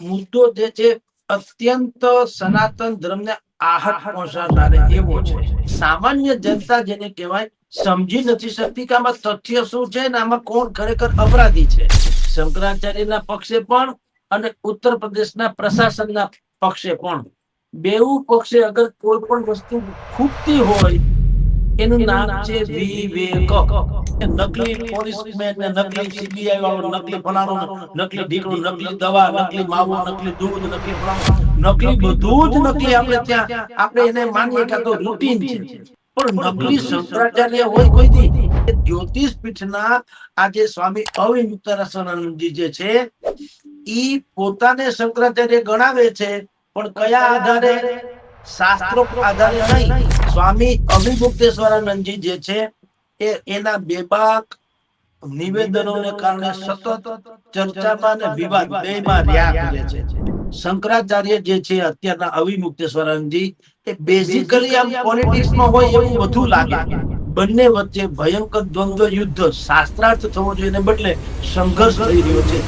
મુદ્દો જે છે અત્યંત સનાતન ધર્મને આહત પહોંચાડનાર એવો છે. સામાન્ય જનતા જેને કહેવાય સમજી નથી શકતી કે આમાં તથ્ય શું છે ને આમાં કોણ ખરેખર અપરાધી છે. શંકરાચાર્યના પક્ષે પણ અને ઉત્તર પ્રદેશના પ્રશાસનના પક્ષે પણ. બેઉ પક્ષે અગર કોઈ પણ વસ્તુ ખૂટતી હોય એનું નામ છે વિવેક નકલી પોલીસમેન ને નકલી સીબીઆઈ વાળો નકલી ફલાણો નકલી ઢીકણો નકલી દવા નકલી માવો નકલી દૂધ નકલી ફલાણો. નકલી બધું જ નકલી આપણે ત્યાં. આપણે એને માનીએ કે તો રૂટીન છે. પણ નકલી શંકરાચાર્ય હોય કોઈ દી. જ્યોતિષ પીઠના આજે સ્વામી અવિમુક્તાનંદજી જે છે ઈ પોતાને શંકરાચાર્ય ગણાવે છે પણ કયા આધારે? શાસ્ત્રો આધારે નહીં. સ્વામી અભિગુપ્તેશ્વરાનંદજી જે છે, એ એના બેબાક નિવેદનોને કારણે સતત ચર્ચામાં અને વિવાદ બેમાં રહ્યા કરે છે. શંકરાચાર્ય જે છે, અત્યારના અવિમુક્તેશ્વરાનંદજી, એ બેઝિકલી આમ પોલિટિક્સમાં હોય એવું વધુ લાગે. બંને વચ્ચે ભયંકર દ્વંદ્વ યુદ્ધ શાસ્ત્રાર્થ થવો જોઈએ ને બદલે સંઘર્ષ થઈ રહ્યો છે.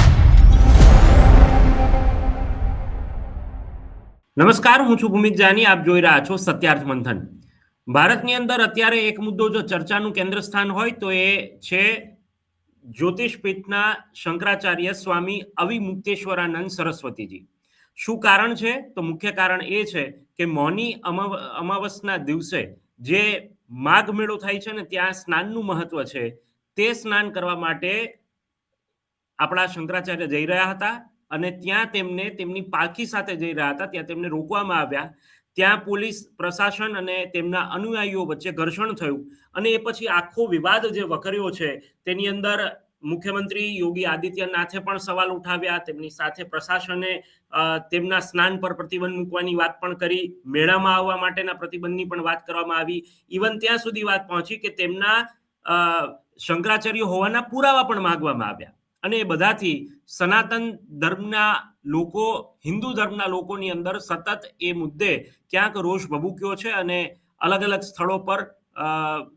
નમસ્કાર, હું છું ભૂમિક જાની. આપ જોઈ રહ્યા છો સત્યાર્થ મંથન ભારતની અંદર અત્યારે એક મુદ્દો જો ચર્ચાનું કેન્દ્ર સ્થાન હોય તો એ છે જ્યોતિષ પીઠના શંકરાચાર્ય સ્વામી અવિમુક્તેશ્વરાનંદ સરસ્વતીજી. શું કારણ છે? તો મુખ્ય કારણ એ છે કે મૌની અમાવ- અમાવસના દિવસે જે માઘ મેળો થાય છે ને ત્યાં સ્નાનનું મહત્વ છે, તે સ્નાન કરવા માટે આપણા શંકરાચાર્ય જઈ રહ્યા હતા અને ત્યાં તેમને તેમની પાલખી સાથે જઈ રહ્યા હતા, ત્યાં તેમને રોકવામાં આવ્યા. ત્યાં પોલીસ પ્રશાસન અને તેમના અનુયાયીઓ વચ્ચે ઘર્ષણ થયું અને એ પછી આખો વિવાદ જે વકર્યો છે, તેની અંદર મુખ્યમંત્રી યોગી આદિત્યનાથે પણ સવાલ ઉઠાવ્યા, તેમની સાથે પ્રશાસને તેમના સ્નાન પર પ્રતિબંધ મૂકવાની વાત પણ કરી, મેળામાં આવવા માટેના પ્રતિબંધની પણ વાત કરવામાં આવી. ઇવન ત્યાં સુધી વાત પહોંચી કે તેમના શંકરાચાર્ય હોવાના પુરાવા પણ માંગવામાં આવ્યા. અને એ બધાથી સનાતન ધર્મના લોકો હિન્દુ ધર્મના લોકોની અંદર સતત એ મુદ્દે ક્યાંક રોષ ભભૂક્યો છે અને અલગ અલગ સ્થળો પર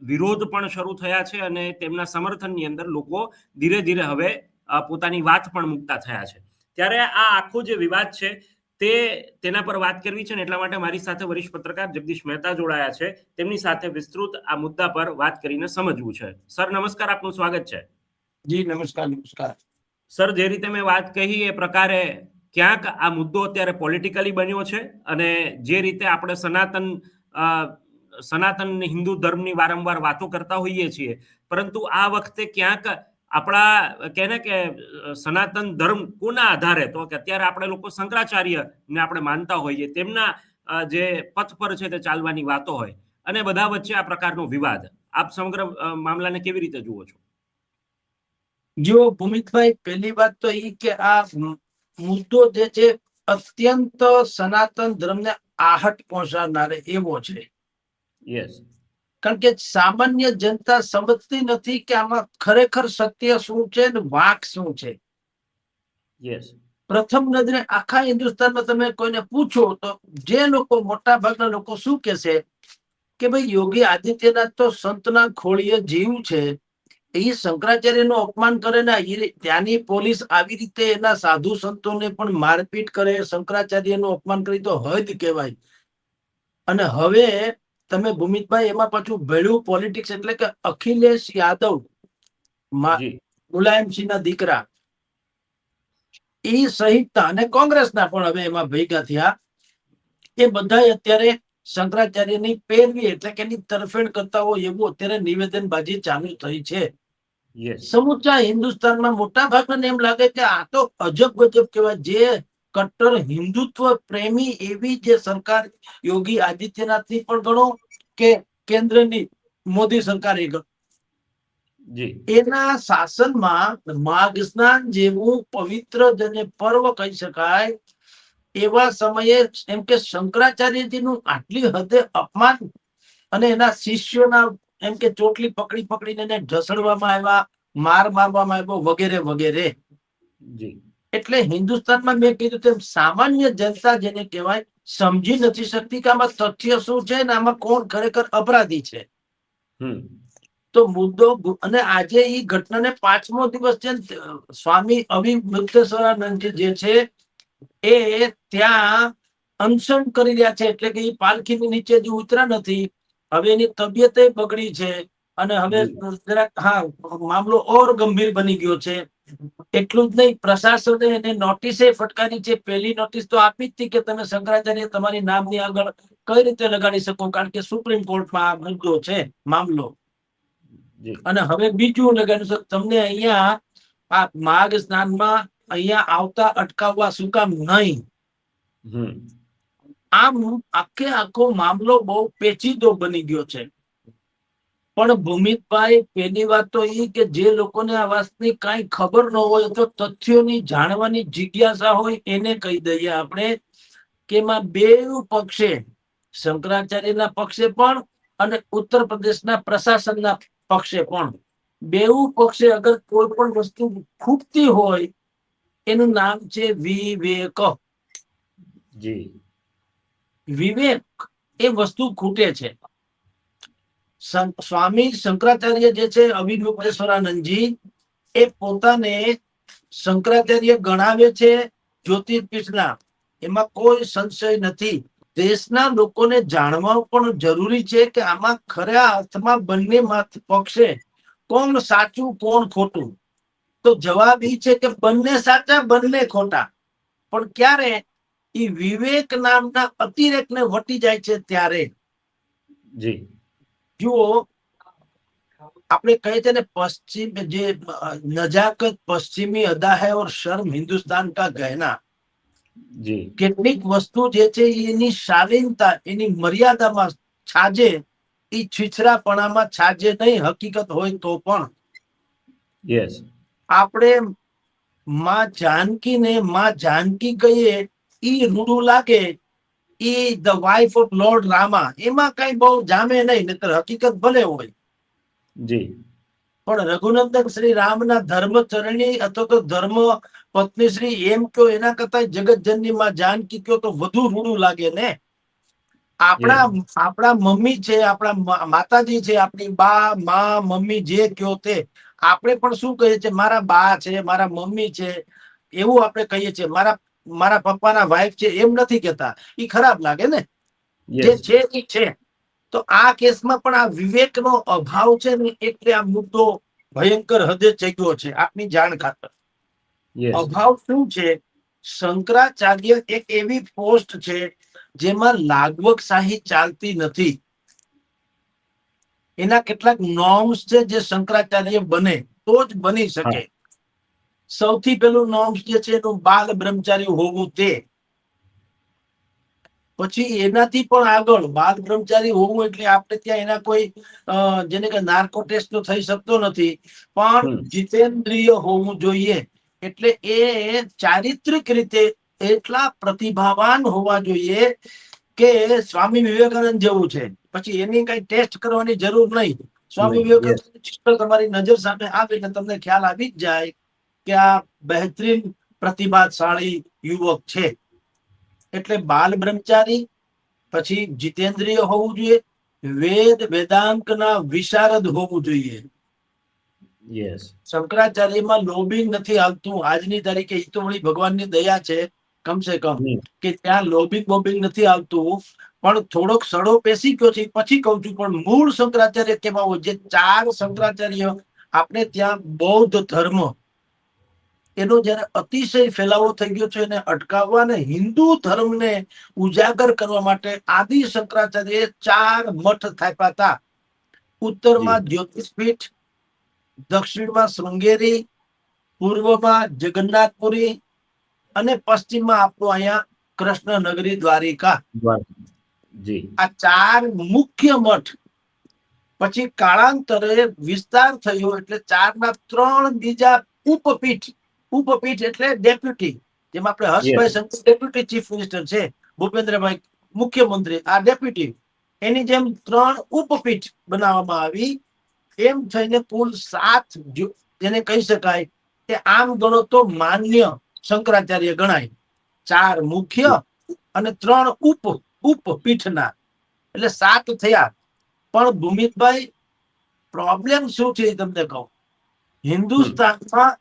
વિરોધ પણ શરૂ થયા છે અને તેમના સમર્થનની અંદર લોકો ધીરે ધીરે હવે પોતાની વાત પણ મૂકતા થયા છે. ત્યારે આ આખો જે વિવાદ છે તે તેના પર વાત કરવી છે ને એટલા માટે મારી સાથે વરિષ્ઠ પત્રકાર જગદીશ મહેતા જોડાયા છે. તેમની સાથે વિસ્તૃત આ મુદ્દા પર વાત કરીને સમજવું છે. સર નમસ્કાર આપનું સ્વાગત છે. જી નમસ્કાર નમસ્કાર. સર જે રીતે મેં વાત કહી એ પ્રકારે ક્યાંક આ મુદ્દો અત્યારે પોલિટિકલી બન્યો છે અને જે રીતે આપણે સનાતન સનાતન હિન્દુ ધર્મની વારંવાર વાતો કરતા હોઈએ છીએ, પરંતુ આ વખતે ક્યાંક આપણા, કહે ને કે, સનાતન ધર્મ કોના આધારે? તો કે અત્યારે આપણે લોકો શંકરાચાર્ય ને આપણે માનતા હોઈએ, તેમના જે પથ પર છે તે ચાલવાની વાતો હોય. અને બધા વચ્ચે આ પ્રકારનો વિવાદ. આપ સમગ્ર મામલાને કેવી રીતે જુઓ છો? જો ભૂમિતભાઈ, પહેલી વાત તો એ કે આ મુદ્દો જે છે અત્યંત સનાતન ધર્મને આહટ પહોંચાડનાર એવો છે. યસ કારણ કે સામાન્ય જનતા સમજતી નથી કે આમાં ખરેખર સત્ય શું છે ને વાંક શું છે. યસ પ્રથમ નજરે આખા હિન્દુસ્તાનમાં તમે કોઈને પૂછો તો જે લોકો મોટા ભાગના લોકો શું કહેશે કે ભાઈ યોગી આદિત્યનાથ તો સંતના ખોળીએ જીવ છે. એ શંકરાચાર્યનું અપમાન કરે ને ત્યાંની પોલીસ આવી રીતે એના સાધુ સંતોને પણ મારપીટ કરે શંકરાચાર્યનું અપમાન કરી તો હદ કહેવાય. અને હવે તમે ભૂમિતભાઈ એમાં પાછું ભેળું પોલિટિક્સ એટલે કે અખિલેશ યાદવ મુલાયમસિંહના દીકરા. એ સહિતના અને કોંગ્રેસના પણ હવે એમાં ભેગા થયા. એ બધા અત્યારે શંકરાચાર્યની પેરવી એટલે કે એની તરફેણ કરતા હોય એવું અત્યારે નિવેદનબાજી ચાલુ થઈ છે. સમુચા હિન્દુસ્તાનમાં મોટા ભાગને એમ લાગે કે આ તો અજબ ગજબ કહેવાય. જે કટ્ટર હિન્દુત્વ પ્રેમી એવી જે સરકાર યોગી આદિત્યનાથની પણ ગણો કે કેન્દ્રની મોદી સરકાર એ એના શાસનમાં માઘ સ્નાન જેવું પવિત્ર જેને પર્વ કહી શકાય. એવા સમયે એમ કે શંકરાચાર્યજીનું આટલી હદે અપમાન અને એના શિષ્યોના એમ કે ચોટલી પકડી પકડીને એને ઢસડવામાં આવ્યા માર મારવામાં આવ્યો વગેરે વગેરે. એટલે હિન્દુસ્તાનમાં મેં કીધું તેમ સામાન્ય જનતા જેને કહેવાય સમજી નથી શકતી કે આમાં તથ્ય શું છે ને આમાં કોણ ખરેખર અપરાધી છે. તો મુદ્દો અને આજે એ ઘટનાને પાંચમો દિવસ છે સ્વામી અવિમુક્તેશ્વરાનંદ જે છે એ ત્યાં અનશન કરી રહ્યા છે એટલે કે એ પાલખીની નીચે જે ઉતરા નથી. હવે એની તબિયત બગડી છે અને હવે જરાક હા મામલો ઓર ગંભીર બની ગયો છે. એટલું જ નહીં પ્રશાસને એને નોટિસે ફટકારી છે. પહેલી નોટિસ તો આપી જ હતી કે તમે શંકરાચાર્ય તમારી નામની આગળ કઈ રીતે લગાડી શકો? કારણ કે સુપ્રીમ કોર્ટમાં આ મુદ્દો છે મામલો. અને હવે બીજું લગાડ્યું છે. તમને અહીંયા આ માર્ગ સ્નાનમાં અહીંયા આવતા અટકાવવા શું કામ નહીં. હમ. આમ આખે આખો મામલો બહુ પેચીદો બની ગયો છે. પણ ભૂમિતભાઈ, પેલી વાત તો એ કે જે લોકોને આ વાતની કાંઈ ખબર ન હોય તો તથ્યોની જાણવાની જિજ્ઞાસા હોય એને કહી દઈએ આપણે કે એમાં બે પક્ષે, શંકરાચાર્યના પક્ષે પણ અને ઉત્તર પ્રદેશના પ્રશાસનના પક્ષે પણ, બેઉ પક્ષે અગર કોઈ પણ વસ્તુ ખૂટતી હોય, એનું નામ છે વિવેક. જી. વિવેક એ વસ્તુ ખૂટે છે. સ્વામી શંકરાચાર્ય જે છે અભિગુપેશ્વરાનંદજી એ પોતાને શંકરાચાર્ય ગણાવે છે જ્યોતિર્પીઠના એમાં કોઈ સંશય નથી. દેશના લોકોને જાણવા પણ જરૂરી છે કે આમાં ખરા અર્થમાં બંને પક્ષે કોણ સાચું, કોણ ખોટું. તો જવાબ એ છે કે બંને સાચા, બંને ખોટા. પણ ક્યારે એ વિવેક નામના અતિરેકને વટી જાય છે ત્યારે. જી. જુઓ આપણે કહીએ છીએ ને પશ્ચિમ જે નજાકત પશ્ચિમી અદા હૈ ઓર શર્મ હિન્દુસ્તાન કા ગહેના. કેટલીક વસ્તુ જે છે એની શાલીનતા એની મર્યાદામાં છાજે એ છીછરાપણામાં છાજે નહીં હકીકત હોય તો પણ. આપણે માં જાનકી ને માં જાનકી કહીએ ઈ રૂડું લાગે ઈ the wife of lord Rama એમાં કઈ બહુ જામે નહીં નહીતર હકીકત ભલે હોય. જી. પણ રઘુનંદન શ્રી રામના ધર્મચરણી અથવા તો ધર્મ પત્ની શ્રી એમ કયો એના કરતા જગતજનની માં જાનકી કયો તો વધુ રૂડું લાગે ને? આપણા આપણા મમ્મી છે આપણા માતાજી છે આપણી બા મા મમ્મી જે કયો તે આપણે પણ શું કહીએ છીએ? મારા બા છે મારા મમ્મી છે એવું આપણે કહીએ છીએ. મારા મારા પપ્પાના વાઈફ છે એમ નથી કહેતા. એ ખરાબ લાગે ને? જે છે એ છે. તો આ કેસમાં પણ આ વિવેકનો અભાવ છે ને એટલે આ મુદ્દો ભયંકર હદે ચગ્યો છે આપની જાણ ખાતર. અભાવ શું છે? શંકરાચાર્ય એક એવી પોસ્ટ છે જેમાં લાગવક શાહી ચાલતી નથી. એના કેટલાક નોર્મ્સ છે જે શંકરાચાર્ય બને તો જ બની શકે. સૌથી પેલું નોમ્સ જે છે એનું બાલ બ્રહ્મચારી હોવું તે. પછી એનાથી પણ આગળ બાલ બ્રહ્મચારી હોવું એટલે આપણે ત્યાં એના કોઈ જેને કે નાર્કો ટેસ્ટ તો થઈ શકતો નથી પણ જીતેન્દ્રિય હોવું જોઈએ. એટલે એ ચારિત્રિક રીતે એટલા પ્રતિભાવાન હોવા જોઈએ કે સ્વામી વિવેકાનંદ જેવું છે. પછી એની કઈ ટેસ્ટ કરવાની જરૂર નહીં. સ્વામી વિવેકાનંદ તમારી નજર સામે આવે એટલે તમને ખ્યાલ આવી જ જાય. કે આ બહેતરીન પ્રતિભાશાળી યુવક છે એટલે બાલ બ્રહ્મચારી પછી જીતેન્દ્રિય હોવું જોઈએ વેદ વેદાંતના વિશારદ હોવું જોઈએ. યસ શંકરાચાર્યમાં લોબિંગ નથી આવતું. આજની તારીખે એ તો વળી ભગવાનની દયા છે કમસે કમ. કે ત્યાં લોબિંગ બોબિંગ નથી આવતું. પણ થોડોક સડો પેસી ગયો છે પછી કહું છું પણ મૂળ શંકરાચાર્ય કેવા હોય જે ચાર શંકરાચાર્ય આપણે ત્યાં બૌદ્ધ ધર્મ એનો જયારે અતિશય ફેલાવો થઈ ગયો છે એને અટકાવવા અને હિન્દુ ધર્મને ઉજાગર કરવા માટે આદિ શંકરાચાર્ય ચાર મઠ થાપ્યા હતા. ઉત્તરમાં જ્યોતિષપીઠ દક્ષિણમાં શૃંગેરી પૂર્વમાં જગન્નાથપુરી અને પશ્ચિમમાં આપણું અહીંયા કૃષ્ણનગરી દ્વારિકા. આ ચાર મુખ્ય મઠ પછી કાળાંતરે વિસ્તાર થયો એટલે ચારના ત્રણ બીજા ઉપપીઠ ઉપપીઠ એટલે ડેપ્યુટી જેમાં આપણે Harshbhai Shankar deputy chief minister છે ભૂપેન્દ્રભાઈ મુખ્યમંત્રી આ ડેપ્યુટી એની જેમ ત્રણ ઉપપીઠ બનાવવામાં આવી. એમ થઈને કુલ સાત જેને કહી શકાય કે આમ ગણો તો માન્ય શંકરાચાર્ય ગણાય. ચાર મુખ્ય અને ત્રણ ઉપ ઉપપીઠના. એટલે સાત થયા. પણ ભૂમિતભાઈ પ્રોબ્લેમ શું છે તમને કહું. હિન્દુસ્તાનમાં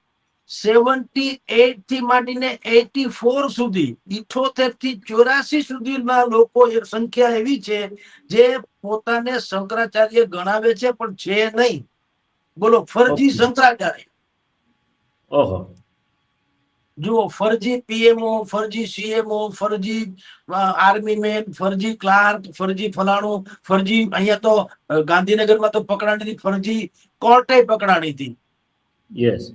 સેવન્ટી એટથી માંડીને એટી ફોર સુધી ઇઠોતેરથી ચોરાસી સુધીના લોકો સંખ્યા એવી છે જે પોતાને શંકરાચાર્ય ગણાવે છે પણ છે નહીં. બોલો ફરજી. શંકરાચાર્ય. ઓહો. જુઓ ફરજી પીએમઓ ફરજી સીએમઓ ફરજી આર્મી મેન ફરજી ક્લાર્ક ફરજી ફલાણું ફરજી અહીંયા તો ગાંધીનગરમાં તો પકડાણી હતી ફરજી કોર્ટે પકડાણી હતી. યસ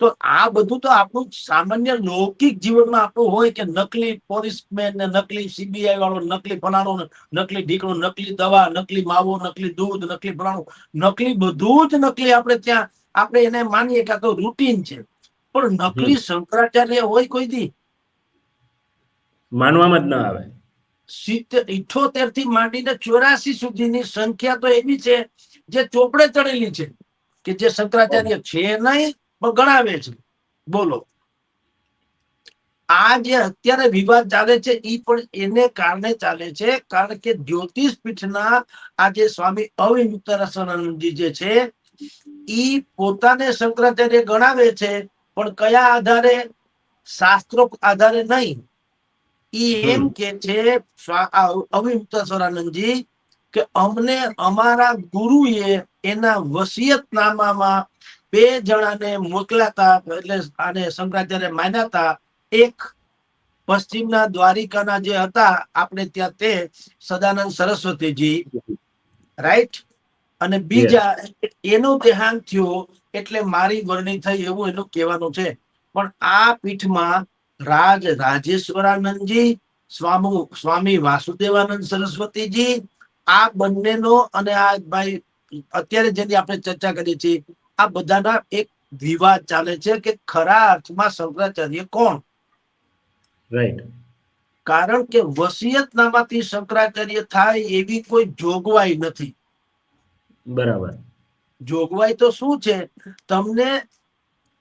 તો આ બધું તો આપણું સામાન્ય લૌકિક જીવનમાં આપણું હોય કે નકલી પોલીસમેન ને નકલી સીબીઆઈ વાળો નકલી ફલાણો નકલી ઢીકણો નકલી દવા નકલી માવો નકલી દૂધ નકલી ફલાણું નકલી બધું જ નકલી આપણે ત્યાં આપણે એને માનીએ કે આ તો રૂટીન છે. પણ નકલી શંકરાચાર્ય હોય કોઈ દી? માનવામાં જ ન આવે. સિત્તેર ઇઠોતેરથી માંડીને ચોરાસી સુધીની સંખ્યા તો એવી છે જે ચોપડે ચડેલી છે કે જે શંકરાચાર્ય છે નહીં ગણાવે છે. બોલો. આ જે અત્યારે વિવાદ ચાલે છે એ પણ એને કારણે ચાલે છે કારણ કે જ્યોતિષ પીઠના આ જે સ્વામી અવિમુક્તાનંદજી જે છે ઈ પોતાને શંકરાચાર્ય ગણાવે છે પણ કયા આધારે? શાસ્ત્રો આધારે નહીં. ઈ એમ કે છે આ કે અમને અમારા ગુરુએ એના વસિયતનામામાં બે જણાને મોકલાતા એટલે આને શંકરાચાર્ય માન્યા એક પશ્ચિમના દ્વારિકાના જે હતા આપણે ત્યાં તે સદાનંદ સરસ્વતીજી રાઈટ અને બીજા એનું દેહાંત થયું એટલે મારી વરણી થઈ એવું એનું કહેવાનું છે. પણ આ પીઠમાં રાજ રાજેશ્વરાનંદજી સ્વામી સ્વામી વાસુદેવાનંદ સરસ્વતીજી આ બંનેનો અને આ ભાઈ અત્યારે જેની આપણે ચર્ચા કરીએ છીએ આ બધાના એક વિવાદ ચાલે છે કે ખરા અર્થમાં શંકરાચાર્ય કોણ? રાઈટ કારણ કે વસિયતનામાથી શંકરાચાર્ય થાય એવી કોઈ જોગવાઈ નથી. બરાબર. જોગવાઈ તો શું છે? તમને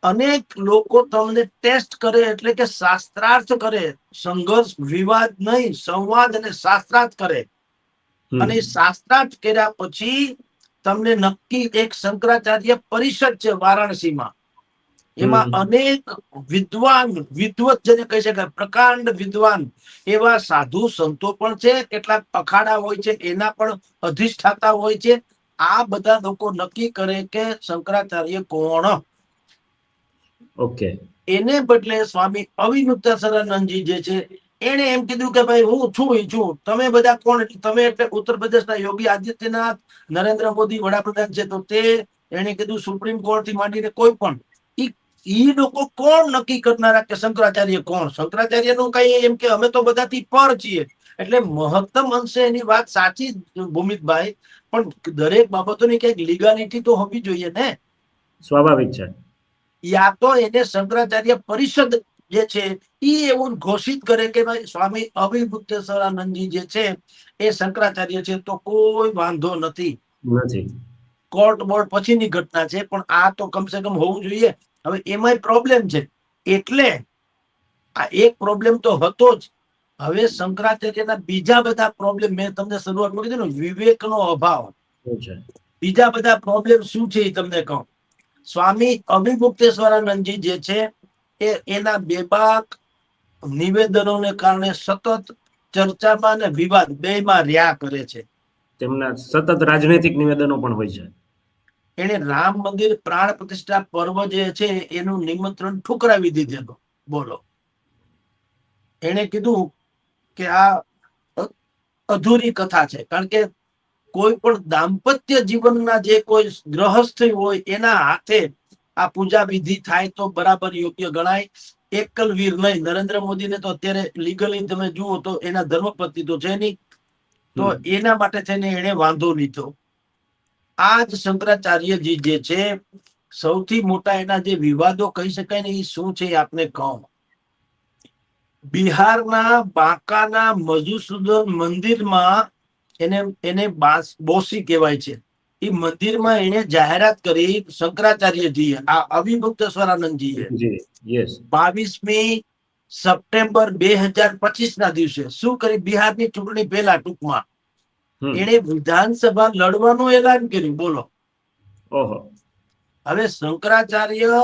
અનેક લોકો તમને ટેસ્ટ કરે એટલે કે શાસ્ત્રાર્થ કરે. સંઘર્ષ વિવાદ નહીં સંવાદ અને શાસ્ત્રાર્થ કરે. અને શાસ્ત્રાર્થ કર્યા પછી તમને નક્કી એક શંકરાચાર્ય પરિષદ છે વારાણસીમાં. એમાં અનેક વિદ્વાન વિદ્વત જેને કહી શકાય પ્રકાંડ વિદ્વાન એવા સાધુ સંતો પણ છે કેટલાક અખાડા હોય છે એના પણ અધિષ્ઠાતા હોય છે. આ બધા લોકો નક્કી કરે કે શંકરાચાર્ય કોણ? ઓકે. એને બદલે સ્વામી અવિમુક્તાસરાનંદજી જે છે એને એમ કીધું કે ભાઈ હું છું છું. તમે બધા કોણ તમે એટલે ઉત્તર પ્રદેશના યોગી આદિત્યનાથ નરેન્દ્ર મોદી વડાપ્રધાન છે. તો તે એને કીધું સુપ્રીમ કોર્ટથી માંડીને કોઈ પણ ઈ લોકો કોણ નક્કી કરનારા કે શંકરાચાર્ય કોણ? શંકરાચાર્યનું કઈ એમ કે અમે તો બધાથી પર છીએ. એટલે મહત્તમ અંશે એની વાત સાચી ભૂમિતભાઈ પણ દરેક બાબતોની કંઈક લીગાલિટી તો હોવી જોઈએ ને? સ્વાભાવિક છે. યા તો એને શંકરાચાર્ય પરિષદ જે છે એ એવું ઘોષિત કરે કે ભાઈ સ્વામી અવિભુક્તેશ્વરાનંદજી જે છે એ શંકરાચાર્ય છે તો કોઈ વાંધો નથી. કોર્ટ બોર્ડ પછીની ઘટના છે પણ આ તો કમસે કમ હોવું જોઈએ. હવે એમાં પ્રોબ્લેમ છે. એટલે આ એક પ્રોબ્લેમ તો હતો જ. હવે શંકરાચાર્યના બીજા બધા પ્રોબ્લેમ મેં તમને શરૂઆતમાં કીધું ને વિવેકનો અભાવ. છે? બીજા બધા પ્રોબ્લેમ શું છે એ તમને કહું. સ્વામી અભિમુક્તેશ્વરાનંદજી જે છે એ એના બેબાક નિવેદનોને કારણે સતત ચર્ચામાં અને વિવાદ બેમાં રહ્યા કરે છે. તેમના સતત રાજનૈતિક નિવેદનો પણ હોય છે. એને રામ મંદિર પ્રાણ પ્રતિષ્ઠા પર્વ જે છે એનું નિમંત્રણ ઠુકરાવી દીધેલું. બોલો. એને કીધું કે આ અધૂરી કથા છે. કારણ કે કોઈ પણ દાંપત્ય જીવનના જે કોઈ ગ્રહસ્થ હોય એના હાથે આ પૂજા વિધિ થાય તો બરાબર યોગ્ય ગણાય. એકલ વીર નહીં. નરેન્દ્ર મોદીને તો અત્યારે લીગલી તમે જુઓ તો એના ધર્મપત્ની તો છે નહીં. તો એના માટે થઈને એને વાંધો લીધો. આ જ શંકરાચાર્યજી જે છે સૌથી મોટા એના જે વિવાદો કહી શકાય ને એ શું છે આપને કહું. બિહારના બાંકાના મધુસૂદન મંદિરમાં એને એને બોસી કહેવાય છે. એ મંદિરમાં એને જાહેરાત કરી શંકરાચાર્યજી આ અવિભુક્તેશ્વરાનંદજીએ જી બાવીસમી સપ્ટેમ્બર બે હજાર પચીસ ના દિવસે શું કરી બિહારની ચૂંટણી પહેલા ટૂંકમાં? એને વિધાનસભા લડવાનું એલાન કર્યું બોલો. ઓહો. હવે શંકરાચાર્ય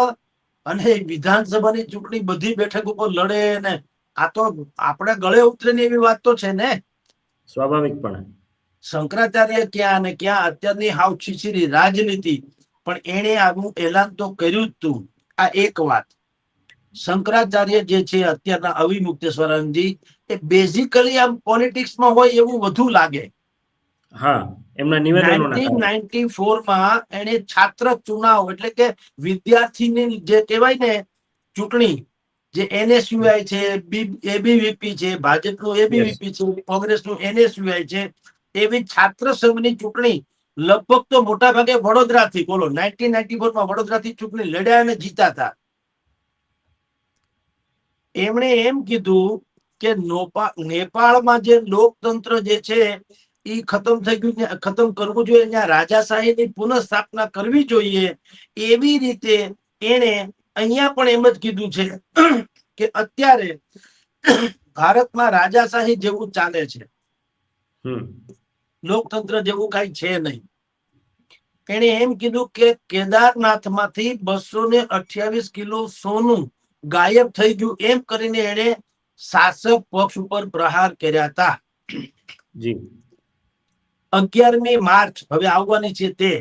અને વિધાનસભાની ચૂંટણી બધી બેઠક ઉપર લડે ને આ તો આપણે ગળે ઉતરે એવી વાત તો છે ને? સ્વાભાવિકપણે. શંકરાચાર્ય ક્યાં અને ક્યાં અત્યારની હાવ છીછીરી રાજનીતિ પણ એણે આવું એલાન તો કર્યું જ તું. આ એક વાત. શંકરાચાર્ય જે છે અત્યારના અવિમુક્તેશ્વરાનંદજી એ બેઝિકલી આમ પોલિટિક્સમાં હોય એવું વધુ લાગે. હા એમના નિવેદનો માં એને છાત્ર ચુનાવ એટલે કે વિદ્યાર્થીની જે કહેવાય ને ચૂંટણી જે એનએસયુઆઈ છે એબીવીપી છે ભાજપનું એબીવીપી છે કોંગ્રેસનું એનએસયુઆઈ છે એવી છાત્ર સંઘની ચૂંટણી લગભગ તો મોટા ભાગે વડોદરાથી બોલો નાઇન્ટીન નાઇન્ટી માં વડોદરાથી ચૂંટણી લડ્યા અને જીતા હતા. એમણે એમ કીધું કે નેપાળમાં જે લોકતંત્ર જે છે એ ખતમ થઈ ગયું ખતમ કરવું જોઈએ ત્યાં રાજાશાહીની પુનઃસ્થાપના કરવી જોઈએ, એવી રીતે એને અહીંયા પણ એમ જ કીધું છે કે અત્યારે ભારતમાં રાજાશાહી જેવું ચાલે છે. લોકતંત્ર જેવું કઈ છે નહીં. એણે એમ કીધું કે કેદારનાથમાંથી બસો ને અઠ્યાવીસ કિલો સોનું ગાયબ થઈ ગયું એમ કરીને એને શાસક પક્ષ ઉપર પ્રહાર કર્યા હતા. અગિયારમી માર્ચ હવે આવવાની છે તે.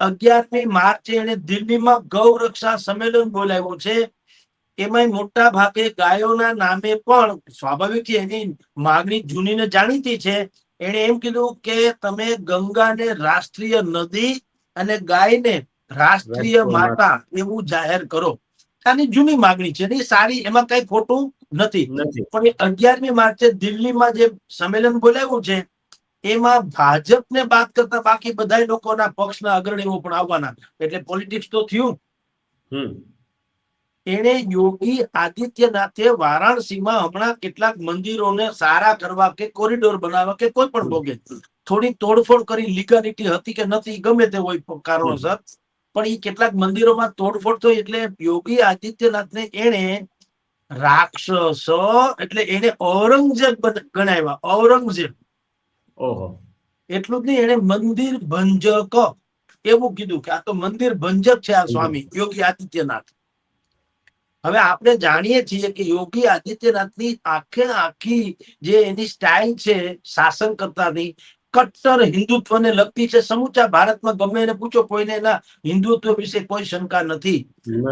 અગિયારમી માર્ચે એને દિલ્હીમાં ગૌ રક્ષા સંમેલન બોલાવ્યું છે. એમાં મોટા ભાગે ગાયોના નામે પણ સ્વાભાવિક એની માગણી જૂની ને જાણીતી છે. એણે એમ કીધું કે તમે ગંગાને રાષ્ટ્રીય નદી અને ગાયને રાષ્ટ્રીય રાષ્ટ્રીય માતા. એવું જાહેર કરો. આની જૂની માગણી છે ને સારી એમાં કઈ ખોટું નથી. પણ એ અગિયારમી માર્ચે દિલ્હીમાં જે સંમેલન બોલાવ્યું છે એમાં ભાજપને બાદ કરતા બાકી બધા લોકોના પક્ષના અગ્રણીઓ પણ આવવાના. એટલે પોલિટિક્સ તો થયું. હમ. એને યોગી આદિત્યનાથે વારાણસીમાં હમણાં કેટલાક મંદિરોને સારા કરવા કે કોરિડોર બનાવવા કે કોઈ પણ ભોગે. થોડી તોડફોડ કરી લીગાલિટી હતી કે નથી ગમે તે હોય કારણોસર. પણ એ કેટલાક મંદિરોમાં તોડફોડ થઈ એટલે યોગી આદિત્યનાથને એને રાક્ષસ એટલે એને ઔરંગઝેબ ગણાવ્યા ઔરંગઝેબ. ઓહો. એટલું જ નહીં એને મંદિર ભંજક એવું કીધું કે આ તો મંદિર ભંજક છે આ સ્વામી યોગી આદિત્યનાથ. હવે આપણે જાણીએ છીએ કે યોગી આદિત્યનાથની આખે આખી જે એની સ્ટાઇલ છે શાસન કરતાની કટ્ટર હિન્દુત્વને લગતી છે. સમૂચા ભારતમાં ગમે એને પૂછો કોઈને એના હિન્દુત્વ વિશે કોઈ શંકા નથી.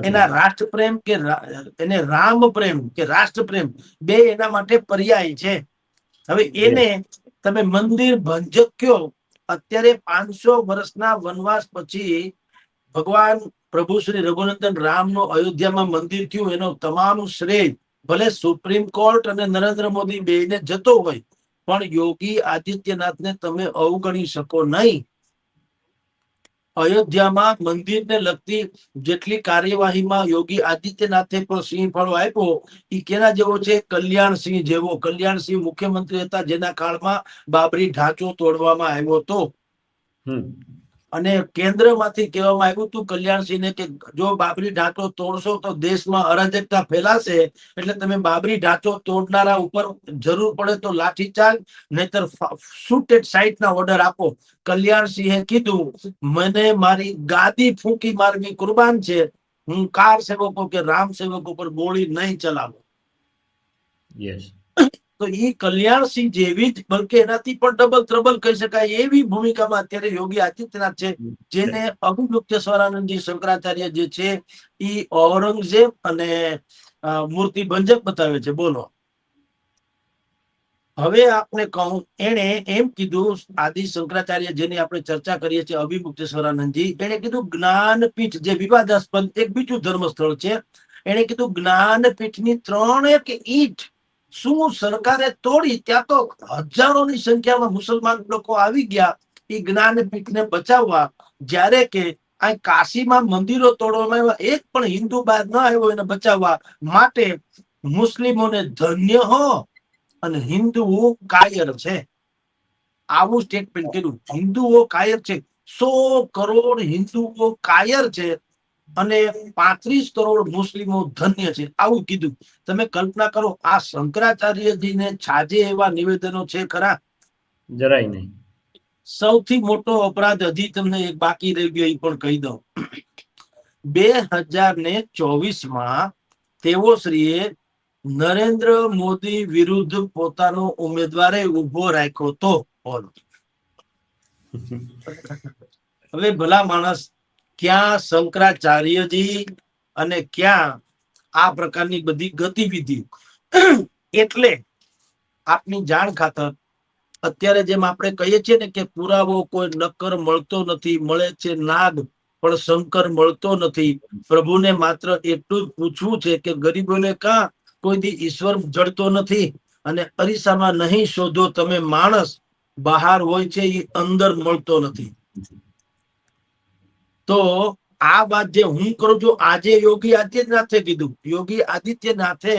એના રાષ્ટ્ર પ્રેમ કે એને રામ પ્રેમ કે રાષ્ટ્ર પ્રેમ બે એના માટે પર્યાય છે. હવે એને તમે મંદિર ભંજક કયો અત્યારે પાંચસો વર્ષના વનવાસ પછી ભગવાન પ્રભુ શ્રી રઘુનંદન રામનું અયોધ્યામાં મંદિર થયું, એનો તમામ શ્રેય ભલે સુપ્રીમ કોર્ટ અને નરેન્દ્ર મોદી બેને જતો હોય, પણ યોગી આદિત્યનાથને તમે અવગણી શકો નહીં. અયોધ્યામાં મંદિરને લગતી જેટલી કાર્યવાહીમાં યોગી આદિત્યનાથે પણ સિંહ ફાળો આપ્યો એ કેના જેવો છે? કલ્યાણસિંહ જેવો. કલ્યાણસિંહ મુખ્યમંત્રી હતા, જેના કાળમાં બાબરી ઢાંચો તોડવામાં આવ્યો હતો. અને કેન્દ્રમાંથી કહેવામાં આવ્યું હતું કલ્યાણસિંહને કે જો બાબરી ઢાંચો તોડશો તો દેશમાં અરાજકતા ફેલાશે, એટલે તમે બાબરી ઢાંચો તોડનારા ઉપર જરૂર પડે તો લાઠીચાર્જ, નહીતર સુટેડ સાઇટના ઓર્ડર આપો. કલ્યાણસિંહે કીધું, મને મારી ગાદી ફૂંકી મારવી કુરબાન છે. હું કાર સેવકો કે રામ સેવકો પર ગોળી નહીં ચલાવું. યસ તો એ કલ્યાણસિંહ જેવી જ, બલકે એનાથી પણ ડબલ ત્રબલ કહી શકાય, એવી ભૂમિકામાં અત્યારે યોગી આદિત્યનાથ છે, જેને અભિમુક્તેશ્વરાનંદજી શંકરાચાર્ય જે છે, એ ઔરંગઝેબ અને મૂર્તિ ભંજક બતાવે છે. બોલો. હવે આપણે કહું એને એમ કીધું, આદિ શંકરાચાર્ય જેની આપણે ચર્ચા કરીએ છીએ અભિમુક્તેશ્વરાનંદજી એને કીધું, જ્ઞાનપીઠ જે વિવાદાસ્પદ એક બીજું ધર્મસ્થળ છે એને કીધું, જ્ઞાનપીઠની ત્રણ એક ઈંટ શું સરકારે તોડી? ત્યાં તો હજારોની સંખ્યામાં મુસલમાન લોકો આવી ગયા એ જ્ઞાનપીઠને બચાવવા. જ્યારે કે આ કાશીમાં મંદિરો તોડવામાં આવ્યા, એક પણ હિન્દુ બાદ ન આવ્યો એને બચાવવા માટે મુસ્લિમોને ધન્ય હો અને હિન્દુઓ કાયર છે. આવું સ્ટેટમેન્ટ કર્યું. હિન્દુઓ કાયર છે. સો કરોડ હિન્દુઓ કાયર છે. અને પાંત્રીસ કરોડ મુસ્લિમો ધન્ય છે. આવું કીધું. તમે કલ્પના કરો આ શંકરાચાર્યજીને છાજે એવા નિવેદનો છે ખરા? જરાય નહીં. સૌથી મોટો અપરાધ હજી તમને એક બાકી રહી ગયો એ પણ કહી દઉં. બે હજાર ને ચોવીસમાં તેઓ શ્રીએ નરેન્દ્ર મોદી વિરુદ્ધ પોતાનો ઉમેદવારે ઊભો રાખ્યો તો. હવે ભલા માણસ ક્યાં શંકરાચાર્યજી અને ક્યાં આ પ્રકારની બધી ગતિવિધિ. એટલે આપની જાણ ખાતર અત્યારે જેમ આપણે કહીએ છીએ ને કે પુરાવો કોઈ નક્કર મળતો નથી, મળે છે નાગ, પણ શંકર મળતો નથી. પ્રભુને માત્ર એટલું જ પૂછવું છે કે ગરીબોને કા કોઈ દી ઈશ્વર જડતો નથી અને અરીસામાં નહીં શોધો તમે માણસ બહાર હોય છે એ અંદર મળતો નથી. તો આ વાત જે હું કરું છું આજે યોગી આદિત્યનાથે કીધું. યોગી આદિત્યનાથે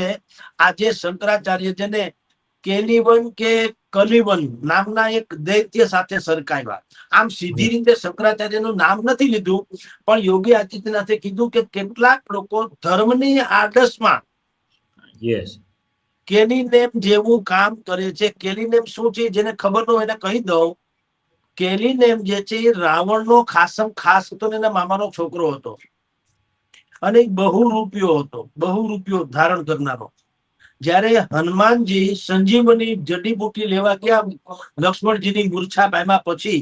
આજે શંકરાચાર્ય જેને કેલિવન કે કલિવન નામના એક દૈત્ય સાથે સરકાવ્યા. આમ સીધી રીતે શંકરાચાર્યનું નામ નથી લીધું પણ યોગી આદિત્યનાથે કીધું કે કેટલાક લોકો ધર્મની આદર્શમાં યસ કેલીનેમ જેવું કામ કરે છે. કેલીનેમ શું છે? જેને ખબર ન હોય એને કહી દઉં. કેલીનેમ જે છે એ રાવણનો ખાસમ ખાસ હતો ને એના મામાનો છોકરો હતો. અને બહુ રૂપિયો હતો. બહુ રૂપિયો ધારણ કરનારો. જ્યારે હનુમાનજી સંજીવની જડીબુટી લેવા ગયા લક્ષ્મણજીની મૂર્છા પામ્યા પછી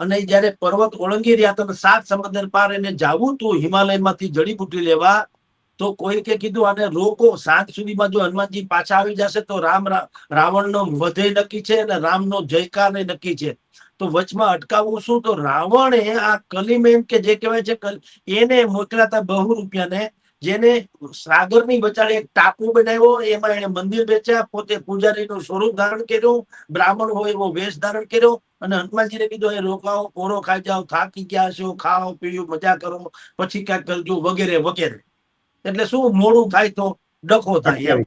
અને જયારે જ્યારે પર્વત ઓળંગી રહ્યા હતા સાત સમંદર પાર એને જાવું હતું. હિમાલયમાંથી જડીબુટી લેવા તો કોઈ કે કીધું, આને રોકો, સાંજ સુધીમાં જો હનુમાનજી પાછા આવી જશે, તો રામ રાવણનો વધે નક્કી છે અને રામનો જયકાર નક્કી છે. તો વચમાં અટકાવવું શું? તો રાવણે આ કલીમેન કે જે કહેવાય છે એને મોકલાતા બહુ રૂપિયાને, જેને સાગરની વચાળે એક ટાપુ બનાવ્યો, એમાં એને મંદિર વેચ્યા, પોતે પૂજારીનું સ્વરૂપ ધારણ કર્યું, બ્રાહ્મણ હોય એવો વેશ ધારણ કર્યો, અને હનુમાનજીને કીધું એ રોકાઓ કોરો ખાઈ જાઓ, થાકી ગયા છો, ખાઓ, પીઓ, મજા કરો, પછી ક્યાંક કરજો વગેરે વગેરે. એટલે શું મોડું થાય તો ડખો થાય એમ.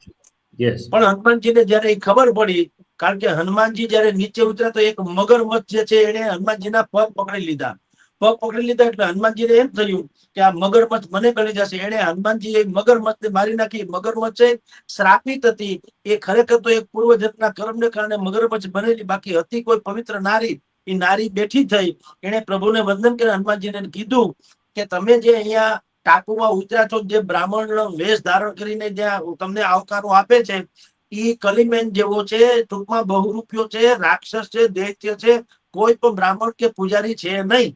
પણ હનુમાનજીને જયારે ખબર પડી કારણ કે હનુમાનજી જયારે નીચે ઉતર્યા તો એક મગરમચ્છ જે છે એને હનુમાનજીના પગ પકડી લીધા. પગ પકડી લીધા એટલે હનુમાનજીને એમ થયું કે આ મગરમચ્છ મને ગળી જશે. એને હનુમાનજી એ મગરમચ્છને મારી નાખી. મગરમચ્છ શ્રાપિત હતી. એ ખરેખર તો એક પૂર્વજતના કર્મને કારણે મગરમચ્છ બનેલી. બાકી હતી કોઈ પવિત્ર નારી. એ નારી બેઠી થઈ. એને પ્રભુને વંદન કરી હનુમાનજીને કીધું કે તમે જે અહીંયા ટાપુમાં ઉતર્યા છો જે બ્રાહ્મણ વેશ ધારણ કરીને જ્યાં તમને આવકારો આપે છે એ કલિમેન જેવો છે ટૂંકમાં બહુરૂપિયો છે રાક્ષસ છે દૈત્ય છે કોઈ પણ બ્રાહ્મણ કે પૂજારી છે નહીં.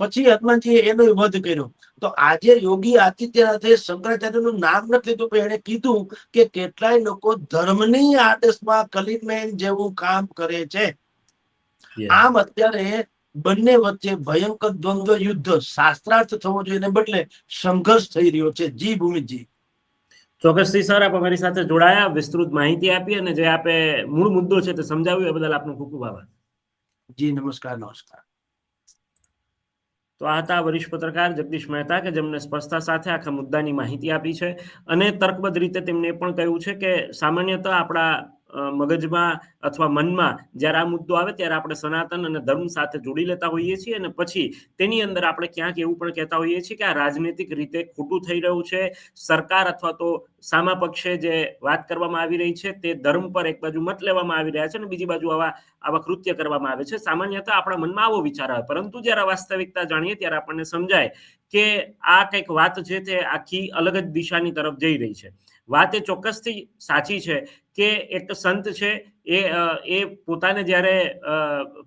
પછી હનુમાનજી એનો વધ કર્યો. તો આજે યોગી આદિત્યનાથે શંકરાચાર્યનું નામ નથી લીધું પણ એને કીધું કે કેટલાય લોકો ધર્મની આદેશમાં કલિમેન જેવું કામ કરે છે. આમ અત્યારે બંને વચ્ચે ભયંકર દ્વંદ્વ યુદ્ધ શાસ્ત્રાર્થ થવો જોઈએ એને બદલે સંઘર્ષ થઈ રહ્યો છે. જી ભૂમિજી ચોક્કસથી સર આપ અમારી સાથે જોડાયા વિસ્તૃત માહિતી આપી અને જે આપે મૂળ મુદ્દો છે તે સમજાવ્યું એ બદલ આપનો ખૂબ ખૂબ આભાર. જી નમસ્કાર નમસ્કાર. તો આ હતા વરિષ્ઠ પત્રકાર જગદીશ મહેતા કે જેમને સ્પષ્ટતા સાથે આખા મુદ્દાની માહિતી આપી છે અને તર્કબદ્ધ રીતે તેમને પણ કહ્યું છે કે સામાન્યતઃ આપણા મગજમાં અથવા મનમાં જ્યારે આ મુદ્દો આવે ત્યારે આપણે સનાતન અને ધર્મ સાથે જોડી લેતા હોઈએ છીએ અને પછી તેની અંદર આપણે ક્યાંક એવું પણ કહેતા હોઈએ છીએ કે આ રાજનૈતિક રીતે ખોટું થઈ રહ્યું છે. સરકાર અથવા તો સામા પક્ષે જે વાત કરવામાં આવી રહી છે તે ધર્મ પર એક બાજુ મત લેવામાં આવી રહ્યા છે અને બીજી બાજુ આવા આવા કૃત્ય કરવામાં આવે છે. સામાન્યતઃ આપણા મનમાં આવો વિચાર આવે, પરંતુ જ્યારે વાસ્તવિકતા જાણીએ ત્યારે આપણને સમજાય કે આ કંઈક વાત છે તે આખી અલગ જ દિશાની તરફ જઈ રહી છે. વાત એ ચોક્કસથી સાચી છે કે એક સંત છે, એ એ પોતાને જ્યારે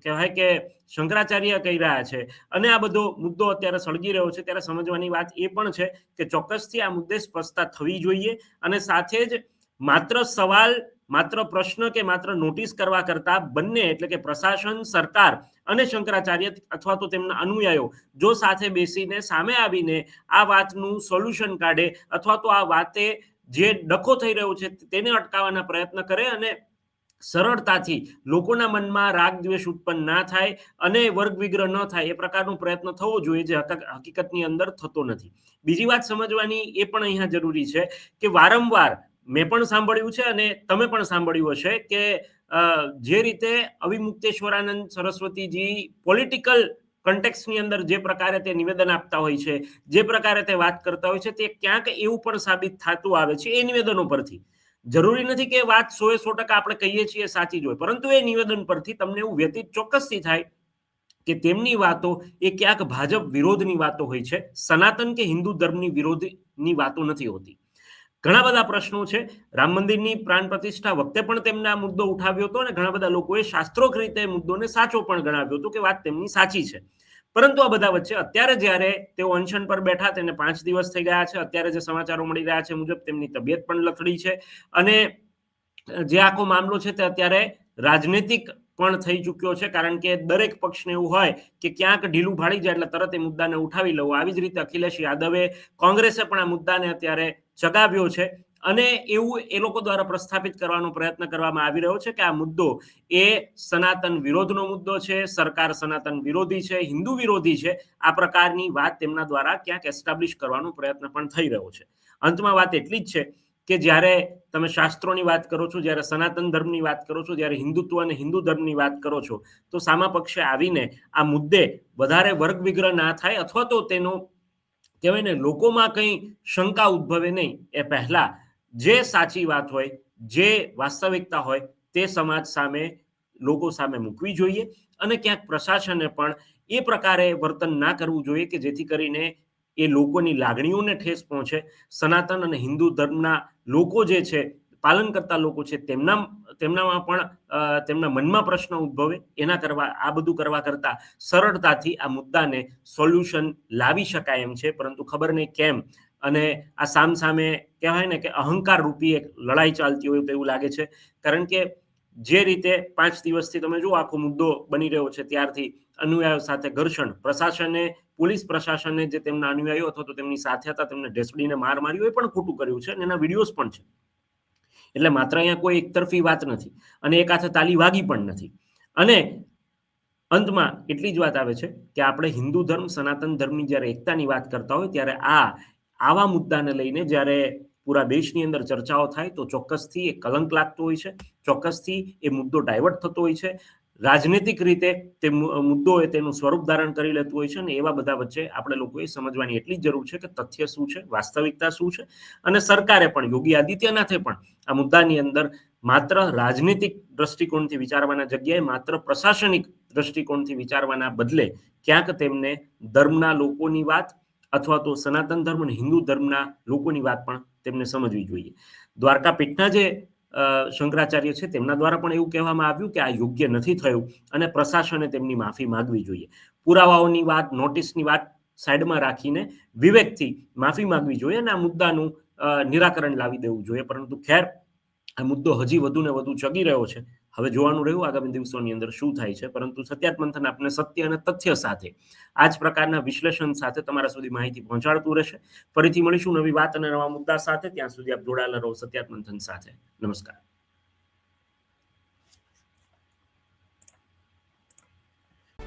કહેવાય કે શંકરાચાર્ય કહી રહ્યા છે. અને આ બધો મુદ્દો અત્યારે સળગી રહ્યો છે. ત્યારે સમજવાની વાત એ પણ છે કે ચોક્કસથી આ મુદ્દે સ્પષ્ટતા થવી જોઈએ અને સાથે જ માત્ર સવાલ, માત્ર પ્રશ્ન કે માત્ર નોટિસ કરવા કરતા બંને, એટલે કે પ્રશાસન, સરકાર અને શંકરાચાર્ય અથવા તો તેમના અનુયાયો, જો સાથે બેસીને, સામે આવીને આ વાતનું સોલ્યુશન કાઢે અથવા તો આ વાતે જે ડખો થઈ રહ્યો છે, તેને અટકાવવાના પ્રયત્ન કરે અને સરળતાથી લોકોના મનમાં રાગ દ્વેષ ઉત્પન્ન ના થાય અને વર્ગ વિગ્રહ ન થાય, એ પ્રકારનો પ્રયત્ન થવો જોઈએ જે હક- હકીકતની અંદર થતો નથી. બીજી વાત સમજવાની એ પણ અહીંયા જરૂરી છે કે વારંવાર મેં પણ સાંભળ્યું છે અને તમે પણ સાંભળ્યું હશે કે જે રીતે અવિમુક્તેશ્વરાનંદ સરસ્વતીજી પોલિટિકલ કન્ટેક્સની અંદર જે પ્રકારે તે નિવેદન આપતા હોય છે, જે પ્રકારે તે વાત કરતા હોય છે, તે ક્યાંક એવું પણ સાબિત થતું આવે છે એ નિવેદનો પરથી. જરૂરી નથી કે વાત સો એ સો ટકા આપણે કહીએ છીએ સાચી જ હોય, પરંતુ એ નિવેદન પરથી તમને એવું વ્યતીત ચોક્કસથી થાય કે તેમની વાતો એ ક્યાંક ભાજપ વિરોધની વાતો હોય છે, સનાતન કે હિન્દુ ધર્મની વિરોધની વાતો નથી હોતી. ઘણા બધા પ્રશ્નો છે. રામ મંદિરની પ્રાણ પ્રતિષ્ઠા વખતે પણ તેમને આ મુદ્દો ઉઠાવ્યો હતો અને ઘણા બધા લોકોએ શાસ્ત્રોક રીતે મુદ્દોને સાચો પણ ગણાવ્યો હતો કે વાત તેમની સાચી છે. પરંતુ આ બધા વચ્ચે અત્યારે જ્યારે તેઓ અનશન પર બેઠા તેને પાંચ દિવસ થઈ ગયા છે. અત્યારે જે સમાચારો મળી રહ્યા છે મુજબ તેમની તબિયત પણ લથડી છે. અને જે આખો મામલો છે તે અત્યારે રાજનૈતિક પણ થઈ ચૂક્યો છે, કારણ કે દરેક પક્ષને એવું હોય કે ક્યાંક ઢીલું ભાળી જાય એટલે તરત એ મુદ્દાને ઉઠાવી લઉં આવી જ રીતે અખિલેશ યાદવે કોંગ્રેસે પણ આ મુદ્દાને અત્યારે ચગાવ્યો છે અને એવું એ લોકો દ્વારા પ્રસ્થાપિત કરવાનો પ્રયત્ન કરવામાં આવી રહ્યો છે કે આ મુદ્દો એ સનાતન વિરોધનો મુદ્દો છે, સરકાર સનાતન વિરોધી છે, હિન્દુ વિરોધી છે, આ પ્રકારની વાત તેમના દ્વારા ક્યાંક એસ્ટાબ્લિશ કરવાનો પ્રયત્ન પણ થઈ રહ્યો છે. અંતમાં વાત એટલી જ છે કે જ્યારે તમે શાસ્ત્રોની વાત કરો છો, જ્યારે સનાતન ધર્મની વાત કરો છો, જ્યારે હિન્દુત્વ અને હિન્દુ ધર્મની વાત કરો છો, તો સામા પક્ષે આવીને આ મુદ્દે વધારે વર્ગ વિગ્રહ ના થાય અથવા તો તેનો કહેવાય ને, લોકોમાં કંઈ શંકા ઉદ્ભવે નહીં. એ પહેલા જે સાચી વાત હોય, જે વાસ્તવિકતા હોય, તે સમાજ સામે, લોકો સામે મૂકવી જોઈએ અને ક્યાંક પ્રશાસને પણ એ પ્રકારે વર્તન ના કરવું જોઈએ કે જેથી કરીને એ લોકોની લાગણીઓને ઠેસ પહોંચે. સનાતન અને હિન્દુ ધર્મના લોકો જે છે, પાલન કરતા લોકો છે, તેમના, તેમનામાં પણ તેમના મનમાં પ્રશ્ન ઉદ્ભવે. એના કરવા, આ બધું કરવા કરતા સરળતાથી આ મુદ્દાને સોલ્યુશન લાવી શકાય એમ છે. પરંતુ ખબર નહીં કેમ. અને આ સામ સામે કહેવાય ને કે અહંકાર રૂપી એક લડાઈ ચાલતી હોય તો એવું લાગે છે. કારણ કે જે રીતે પાંચ દિવસથી તમે જુઓ, આખો મુદ્દો બની રહ્યો છે, ત્યારથી અનુયાયો સાથે ઘર્ષણ, પ્રશાસને પોલીસ પ્રશાસને જે તેમના અનુયાયીઓ અથવા તો તેમની સાથે હતા, તેમને ઢેસડીને માર માર્યો એ પણ ખોટું કર્યું છે અને એના વિડીયોઝ પણ છે. એટલે માત્ર અહીંયા કોઈ એકતરફી વાત નથી અને એક હાથે તાલી વાગી પણ નથી. અને અંતમાં એટલી જ વાત આવે છે કે આપણે હિન્દુ ધર્મ, સનાતન ધર્મની જ્યારે એકતાની વાત કરતા હોય ત્યારે આ આવા મુદ્દાને લઈને જ્યારે પૂરા દેશની અંદર ચર્ચાઓ થાય તો ચોક્કસથી એ કલંક લાગતો હોય છે, ચોક્કસથી એ મુદ્દો ડાયવર્ટ થતો હોય છે રાજનૈતિક રીતે તે મુદ્દો એ તેનું સ્વરૂપ ધારણ કરી લેતું હોય છે અને એવા બધા વચ્ચે આપણે લોકોએ સમજવાની એટલી જરૂર છે કે તથ્ય શું છે, વાસ્તવિકતા શું છે અને સરકારે પણ, યોગી આદિત્યનાથે પણ આ મુદ્દાની અંદર માત્ર રાજનીતિક દ્રષ્ટિકોણથી વિચારવાના જગ્યાએ માત્ર પ્રશાસનિક દ્રષ્ટિકોણથી વિચારવાના બદલે ક્યાંક તેમને ધર્મના લોકોની વાત અથવા તો સનાતન ધર્મ અને હિન્દુ ધર્મના લોકોની વાત પણ તેમને સમજવી જોઈએ. દ્વારકા પીઠના જે શંકરાચાર્ય છે તેમના દ્વારા પણ એવું કહેવામાં આવ્યું કે આ યોગ્ય નથી થયું અને પ્રશાસને તેમની માફી માંગવી જોઈએ. પુરાવાઓની વાત, નોટિસની વાત સાઈડમાં રાખીને વિવેકથી માફી માંગવી જોઈએ અને આ મુદ્દાનું નિરાકરણ લાવી દેવું જોઈએ. પરંતુ ખેર, આ મુદ્દો હજી વધુ ને વધુ ચગી રહ્યો છે. હવે જોવાનું રહ્યું આગામી દિવસોની અંદર શું થાય છે, પરંતુ સત્યાત મંથન આપને સત્ય અને તથ્ય સાથે આ જ પ્રકારના વિશ્લેષણ સાથે તમારા સુધી માહિતી પહોંચાડતું રહેશે. ફરીથી મળીશું નવી વાત અને નવા મુદ્દા સાથે, ત્યાં સુધી આપ જોડાયેલા રહો સત્યાત મંથન સાથે. નમસ્કાર.